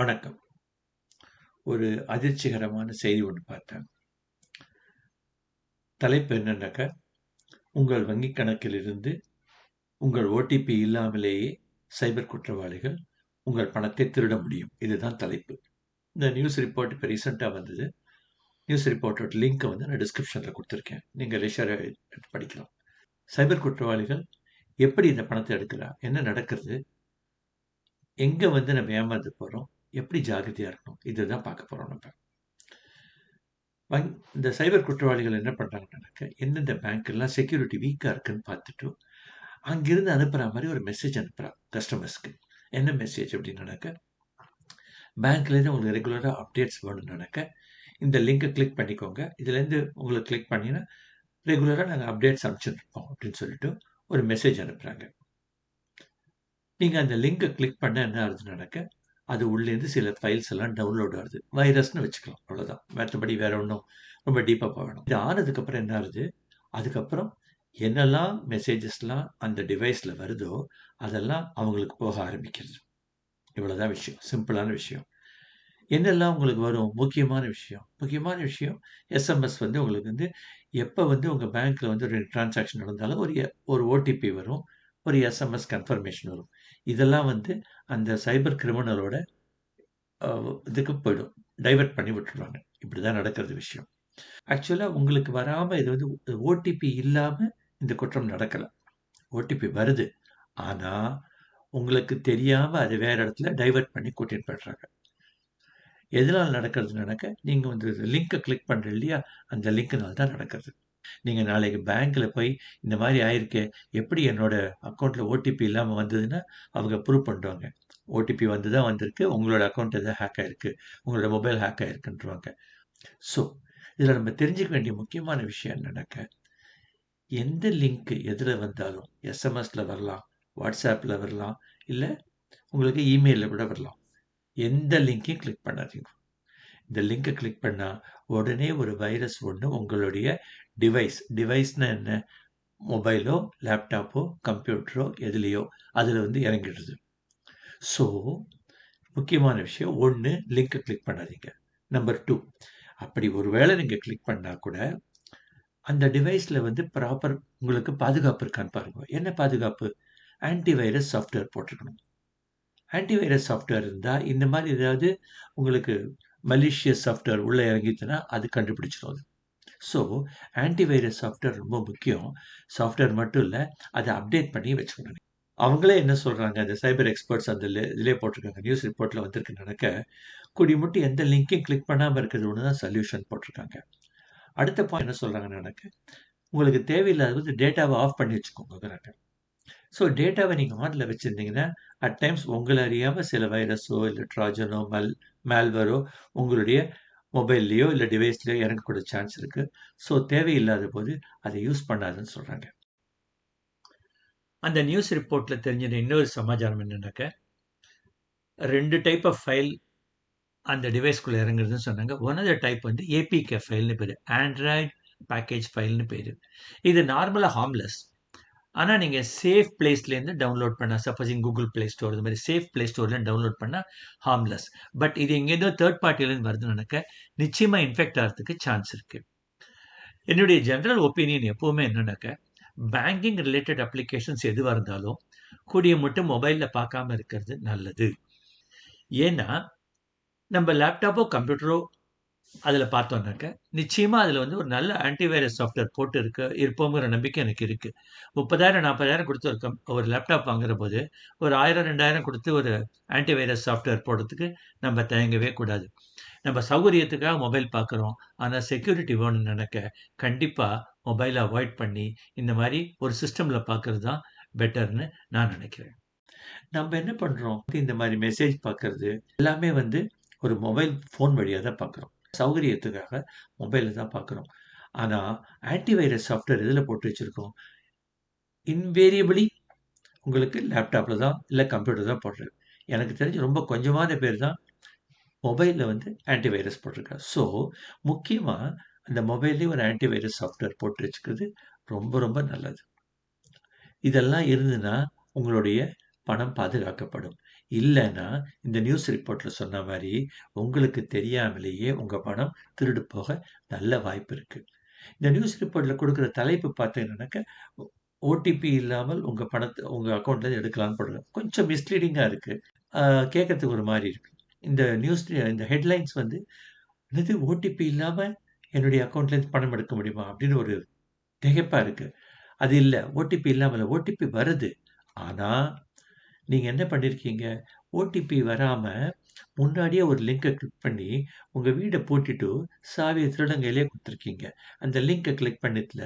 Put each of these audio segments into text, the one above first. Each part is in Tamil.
வணக்கம். ஒரு அதிர்ச்சிகரமான செய்தி ஒன்று பார்த்தேன். தலைப்பு என்னன்னாக்கா, உங்கள் வங்கிக் கணக்கிலிருந்து உங்கள் ஓடிபி இல்லாமலேயே சைபர் குற்றவாளிகள் உங்கள் பணத்தை திருட முடியும். இதுதான் தலைப்பு. இந்த நியூஸ் ரிப்போர்ட் இப்போ ரீசெண்டாக வந்தது. நியூஸ் ரிப்போர்ட்டோட லிங்க்கை வந்து நான் டிஸ்கிரிப்ஷனில் கொடுத்துருக்கேன் நீங்கள் லெஷரா எடுத்து படிக்கலாம். சைபர் குற்றவாளிகள் எப்படி இந்த பணத்தை எடுக்கிறா? என்ன நடக்குது? எங்கே வந்து நம்ம ஏமாந்து போகிறோம் எப்படி ஜாகிரதையாக இருக்கணும்? இதுதான் பார்க்க போகிறோம் நம்ம. வங் இந்த சைபர் குற்றவாளிகள் என்ன பண்றாங்கன்னாக்க, எந்தெந்த பேங்க் எல்லாம் செக்யூரிட்டி வீக்காக இருக்குன்னு பார்த்துட்டு, அங்கிருந்து அனுப்புகிற மாதிரி ஒரு மெசேஜ் அனுப்புகிறான் கஸ்டமர்ஸ்க்கு. என்ன மெசேஜ் அப்படின்னாக்க, பேங்க்லேருந்து உங்களுக்கு ரெகுலராக அப்டேட்ஸ் வேணும்னாக்க, இந்த லிங்கை கிளிக் பண்ணிக்கோங்க. இதுலேருந்து உங்களுக்கு கிளிக் பண்ணீங்கன்னா, ரெகுலராக நாங்கள் அப்டேட்ஸ் அனுப்பிச்சுட்டுருப்போம் அப்படின்னு சொல்லிட்டு ஒரு மெசேஜ் அனுப்புகிறாங்க நீங்கள் அந்த லிங்கை கிளிக் பண்ண என்ன ஆகுதுனாக்க அது உள்ளேருந்து சில ஃபைல்ஸ் எல்லாம் டவுன்லோட் ஆகுது. வைரஸ்னு வச்சுக்கலாம். அவ்வளோதான். மற்றபடி வேற ஒன்றும் ரொம்ப டீப்பாக போகணும் இது ஆனதுக்கப்புறம் என்ன ஆகுது? அதுக்கப்புறம் என்னெல்லாம் மெசேஜஸ்லாம் அந்த டிவைஸில் வருதோ, அதெல்லாம் அவங்களுக்கு போக ஆரம்பிக்கிறது. இவ்வளோதான் விஷயம். சிம்பிளான விஷயம். என்னெல்லாம் உங்களுக்கு வரும்? முக்கியமான விஷயம். முக்கியமான விஷயம் எஸ்எம்எஸ் வந்து உங்களுக்கு வந்து எப்போ வந்து உங்கள் பேங்க்கில் வந்து ஒரு டிரான்சாக்ஷன் நடந்தாலும் ஒரு ஒரு ஓடிபி வரும். ஒரு எஸ்எம்எஸ் கன்ஃபர்மேஷன் வரும். இதெல்லாம் வந்து அந்த சைபர் கிரிமினலோட இதுக்கு போயிடும். டைவர்ட் பண்ணி விட்டுருவாங்க. இப்படி தான் நடக்கிறது விஷயம். ஆக்சுவலாக உங்களுக்கு வராமல் இது வந்து ஓடிபி இல்லாமல் இந்த குற்றம் நடக்கலாம் ஓடிபி வருது. ஆனால் உங்களுக்கு தெரியாமல் அதை வேறு இடத்துல டைவர்ட் பண்ணி கூட்டிகிட்டு போயிடுறாங்க. எதனால் நடக்கிறதுனாக்க, நீங்கள் வந்து லிங்க்கை கிளிக் பண்ணுற இல்லையா? அந்த லிங்க்னால் தான் நடக்கிறது. நீங்கள் நாளைக்கு பேங்க்கில் போய் இந்த மாதிரி ஆயிருக்கு எப்படி என்னோட அக்கௌண்ட்டில் ஓடிபி இல்லாமல் வந்ததுன்னா, அவங்க ப்ரூவ் பண்ணுவாங்க. ஓடிபி வந்து தான் வந்திருக்கு. உங்களோட அக்கௌண்ட் எதாவது ஹேக் ஆயிருக்கு. உங்களோட மொபைல் ஹேக் ஆகிருக்குன்றவாங்க ஸோ, இதில் நம்ம தெரிஞ்சுக்க வேண்டிய முக்கியமான விஷயம் என்னன்னாக்க, எந்த லிங்க் எதில் வந்தாலும் எஸ்எம்எஸில் வரலாம், வாட்ஸ்அப்பில் வரலாம், இல்லை உங்களுக்கு இமெயிலில் கூட வரலாம். எந்த லிங்கையும் கிளிக் பண்ணாதீங்க. இந்த லிங்கை கிளிக் பண்ணா, உடனே ஒரு வைரஸ் ஒன்று உங்களுடைய டிவைஸ் டிவைஸ்னால் என்ன? மொபைலோ, லேப்டாப்போ, கம்ப்யூட்டரோ எதுலேயோ அதில் வந்து இறங்கிடுது. ஸோ, முக்கியமான விஷயம் ஒன்று லிங்கை கிளிக் பண்ணாதீங்க. நம்பர் டூ அப்படி ஒரு வேளை நீங்கள் கிளிக் பண்ணால் கூட, அந்த டிவைஸில் வந்து ப்ராப்பர் உங்களுக்கு பாதுகாப்பு இருக்கான்னு பாருங்கள் என்ன பாதுகாப்பு? ஆன்டி வைரஸ் சாஃப்ட்வேர் போட்டிருக்கணும். ஆன்டிவைரஸ் சாஃப்ட்வேர் இருந்தால் இந்த மாதிரி ஏதாவது உங்களுக்கு மலேசியஸ் சாஃப்ட்வேர் உள்ளே இறங்கிச்சுன்னா, அது கண்டுபிடிச்சிரும் அது. ஸோ, ஆன்டி வைரஸ் சாஃப்ட்வேர் ரொம்ப முக்கியம். சாஃப்ட்வேர் மட்டும் இல்லை அதை அப்டேட் பண்ணி வச்சுக்கணும். அவங்களே என்ன சொல்கிறாங்க அந்த சைபர் எக்ஸ்பர்ட்ஸ் அந்த இதிலே போட்டிருக்காங்க. நியூஸ் ரிப்போர்ட்டில் வந்திருக்கு நடக்க குடிமுட்டி எந்த லிங்கையும் கிளிக் பண்ணாமல் இருக்கிறது ஒன்று தான் சொல்யூஷன் போட்டிருக்காங்க. அடுத்த பாயிண்ட் என்ன சொல்கிறாங்க நடக்க உங்களுக்கு தேவையில்லாத வந்து டேட்டாவை ஆஃப் பண்ணி வச்சுக்கோங்கிறாங்க ஸோ, டேட்டாவை நீங்கள் ஆனில் வச்சுருந்தீங்கன்னா அட் டைம்ஸ் உங்களை அறியாமல் சில வைரஸோ, இல்லை ட்ராஜனோ, மல் மேல்வரோ உங்களுடைய மொபைல்லையோ இல்லை டிவைஸ்லையோ இறங்கக்கூடிய சான்ஸ் இருக்குது ஸோ, தேவையில்லாத போது அதை யூஸ் பண்ணாதுன்னு சொல்கிறாங்க அந்த நியூஸ் ரிப்போர்ட்டில் தெரிஞ்ச இன்னொரு சமாச்சாரம் என்னன்னாக்க, ரெண்டு டைப் ஆஃப் ஃபைல் அந்த டிவைஸ்குள்ளே இறங்குறதுன்னு சொன்னாங்க. ஒன் ஆஃப் த டைப் வந்து ஏபிகே ஃபைல்ன்னு பேர் ஆண்ட்ராய்ட் பேக்கேஜ் ஃபைல்ன்னு பேர் இது நார்மலாக ஹார்ம்லெஸ். ஆனால் நீங்கள் சேஃப் பிளேஸ்லேருந்து டவுன்லோட் பண்ணால் சப்போஸிங் கூகுள் பிளே ஸ்டோர் இது மாதிரி சேஃப் பிளே ஸ்டோர்ல டவுன்லோட் பண்ணால் ஹார்ம்லெஸ். பட் இது எங்கேருந்தோ தேர்ட் பார்ட்டியிலேருந்து வருதுன்னு நினைக்க நிச்சயமாக இன்ஃபெக்ட் ஆகிறதுக்கு சான்ஸ் இருக்குது என்னுடைய ஜென்ரல் ஒப்பீனியன் எப்போவுமே என்னன்னாக்க, பேங்கிங் ரிலேட்டட் அப்ளிகேஷன்ஸ் எதுவாக இருந்தாலும், கூடிய மட்டும் மொபைலில் பார்க்காம இருக்கிறது நல்லது. ஏன்னா, நம்ம லேப்டாப்போ, கம்ப்யூட்டரோ அதுல பார்த்தோன்னாக்க நிச்சயமா அதுல வந்து ஒரு நல்ல ஆன்டிவைரஸ் சாஃப்ட்வேர் போட்டு இருக்க இருப்போங்கிற நம்பிக்கை எனக்கு இருக்கு. 30,000 40,000 குடுத்து ஒரு கம் ஒரு லேப்டாப் வாங்குற போது ஒரு ஆயிரம் ரெண்டாயிரம் கொடுத்து ஒரு ஆன்டிவைரஸ் சாஃப்ட்வேர் போடுறதுக்கு நம்ம தயங்கவே கூடாது. நம்ம சௌகரியத்துக்காக மொபைல் பார்க்குறோம். ஆனா, செக்யூரிட்டி வேணும்னு நினைக்க, கண்டிப்பா மொபைலை அவாய்ட் பண்ணி, இந்த மாதிரி ஒரு சிஸ்டம்ல பார்க்கிறது தான் பெட்டர்னு நான் நினைக்கிறேன். நம்ம என்ன பண்றோம்? இந்த மாதிரி மெசேஜ் பார்க்கறது எல்லாமே வந்து ஒரு மொபைல் ஃபோன் வழியாக தான் பார்க்குறோம். சௌகரியத்துக்காக மொபைலில் தான் பார்க்குறோம். ஆனால் ஆன்டி வைரஸ் சாஃப்ட்வேர் இதில் போட்டு வச்சுருக்கோம் இன்வேரியபிளி உங்களுக்கு லேப்டாப்பில் தான், இல்லை கம்ப்யூட்டர் தான் போடுறது. எனக்கு தெரிஞ்சு ரொம்ப கொஞ்சமான பேர் தான் மொபைலில் வந்து ஆன்டி வைரஸ் போட்டிருக்காங்க. ஸோ, முக்கியமாக அந்த மொபைல்லேயும் ஒரு ஆன்டி வைரஸ் சாஃப்ட்வேர் போட்டு வச்சுக்கிறது ரொம்ப ரொம்ப நல்லது. இதெல்லாம் இருந்துன்னா உங்களுடைய பணம் பாதுகாக்கப்படும். இல்லைன்னா இந்த நியூஸ் ரிப்போர்ட்ல சொன்ன மாதிரி உங்களுக்கு தெரியாமலேயே உங்க பணம் திருடு போக நல்ல வாய்ப்பு இருக்கு. இந்த நியூஸ் ரிப்போர்ட்ல கொடுக்குற தலைப்பு பார்த்தீங்கன்னாக்க ஓடிபி இல்லாமல் உங்க பணத்தை உங்க அக்கௌண்ட்லேருந்து எடுக்கலாம்னு போடுங்க கொஞ்சம் மிஸ்லீடிங்கா இருக்கு. கேட்கறதுக்கு ஒரு மாதிரி இருக்கு. இந்த நியூஸ் இந்த ஹெட்லைன்ஸ் வந்து என்னது ஓடிபி இல்லாம என்னுடைய அக்கௌண்ட்லேருந்து பணம் எடுக்க முடியுமா? அப்படின்னு ஒரு திகைப்பா இருக்கு. அது இல்லை ஓடிபி இல்லாமல் ஓடிபி வருது. ஆனால் நீங்க என்ன பண்ணியிருக்கீங்க ஓடிபி வராம முன்னாடியே ஒரு லிங்கை கிளிக் பண்ணி உங்க வீடை பூட்டிட்டு சாவியை திருடன் கையிலே கொடுத்துருக்கீங்க. அந்த லிங்கை கிளிக் பண்ணதுல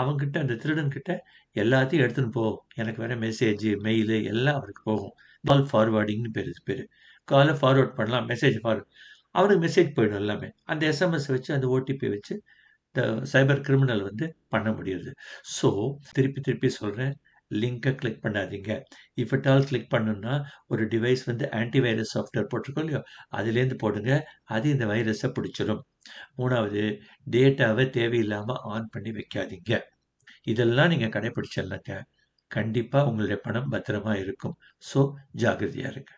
அவங்கிட்ட அந்த திருடன்கிட்ட எல்லாத்தையும் எடுத்துன்னு போ எனக்கு வர மெசேஜ் மெயிலு எல்லாம் அவருக்கு போகும். கால் ஃபார்வர்டிங்னு பேர் இது பேர். காலை ஃபார்வர்ட் பண்ணலாம் மெசேஜ் ஃபார்வர்ட் அவருக்கு மெசேஜ் போயிடும் எல்லாமே. அந்த எஸ்எம்எஸ் வச்சு அந்த ஓடிபி வச்சு இந்த சைபர் கிரிமினல் வந்து பண்ண முடியுது. ஸோ திருப்பி திருப்பி சொல்கிறேன் லிங்கை கிளிக் பண்ணாதீங்க. இஃப் இட் ஆல் கிளிக் பண்ணணும்னா ஒரு டிவைஸ் வந்து ஆன்டிவைரஸ் சாஃப்ட்வேர் போட்டிருக்கோம் இல்லையோ அதுலேருந்து போடுங்க. அது இந்த வைரஸை பிடிச்சிடும் மூணாவது டேட்டாவை தேவையில்லாமல் ஆன் பண்ணி வைக்காதீங்க. இதெல்லாம் நீங்கள் கடைப்பிடிச்சிடலாங்க. கண்டிப்பாக உங்களுடைய பணம் பத்திரமா இருக்கும். ஸோ ஜாகிரதையாக இருங்க.